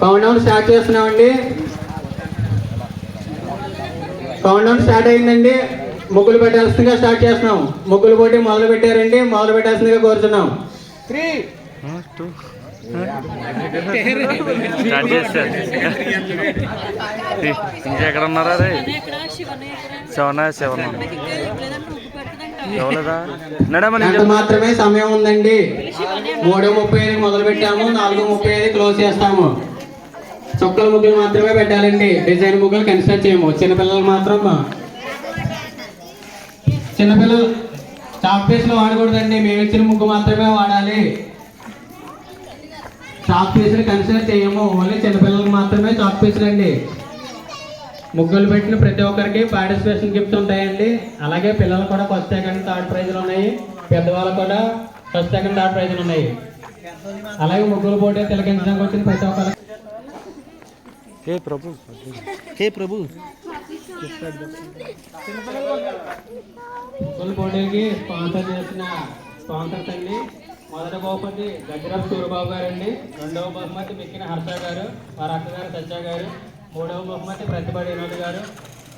Count down start చేస్తున్నామండి countdown start అయిందండి. ముగ్గులు పెట్టాల్సిందిగా స్టార్ట్ చేస్తున్నాం. ముగ్గులు పోటీ మొదలు పెట్టారండి. మొదలు పెట్టాల్సిందిగా కోరుతున్నాం. ఇంకెక్కడ ఉన్నారా రే? శివన శివన? మాత్రమే సమయం ఉందండి. మూడు ముప్పై ఐదు మొదలు పెట్టాము. నాలుగు ముప్పై ఐదు క్లోజ్ చేస్తాము. చుక్కల ముగ్గులు మాత్రమే పెట్టాలండి. డిజైన్ ముగ్గులు కన్సిడర్ చేయము. చిన్నపిల్లలు మాత్రం చిన్నపిల్లలు చాక్ పీసులు వాడకూడదండి. మేము ఇచ్చిన ముగ్గు మాత్రమే వాడాలి. చాక్ పీసులు కన్సిడర్ చేయము. ఓన్లీ చిన్నపిల్లలకు మాత్రమే చాక్ పీసులు అండి ముగ్గులు పెట్టిన ప్రతి ఒక్కరికి పార్టిసిపేషన్ గిఫ్ట్స్ ఉంటాయండి. అలాగే పిల్లలు కూడా ఫస్ట్ సెకండ్ థర్డ్ ప్రైజ్లు ఉన్నాయి. పెద్దవాళ్ళు కూడా ఫస్ట్ సెకండ్ థర్డ్ ప్రైజ్లు ఉన్నాయి. అలాగే ముగ్గులు పోటీ తిలకించడానికి వచ్చిన ప్రతి ఒక్కరికి ఏ ప్రభు. హే ప్రభు. ముగ్గులు పోటీలకి స్పాన్సర్ చేసిన స్పాన్సర్స్ అండి మొదటి బహుమతి గజ్జరప్ సూర్యబాబు గారు అండి రెండవ బహుమతి మిక్కిన హర్ష గారు వారి అక్కగారు సత్య గారు. మూడవ బహుమతి ప్రతిభ వినోద్ గారు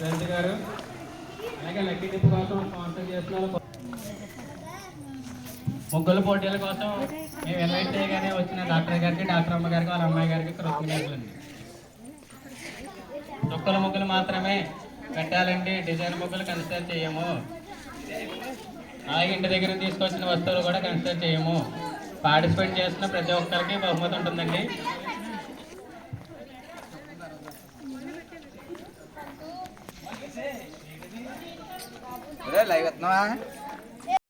రంజి గారు. అలాగే లక్కీ కోసం స్పాన్సర్ చేసిన వాళ్ళు ముగ్గుల పోటీల కోసం మేము ఇన్వైట్ చేయగానే వచ్చిన డాక్టర్ గారికి డాక్టర్ అమ్మ గారికి వాళ్ళ అమ్మాయి గారికి కృతజ్ఞతలండి ముక్కల ముగ్గులు మాత్రమే పెట్టాలండి. డిజైన్ ముగ్గులు కన్సిడర్ చేయము. అలాగే ఇంటి దగ్గర తీసుకొచ్చిన వస్తువులు కూడా కన్సిడర్ చేయము. పార్టిసిపేట్ చేసిన ప్రతి ఒక్కరికి బహుమతి ఉంటుందండి. లైవ్ వస్తున్నావా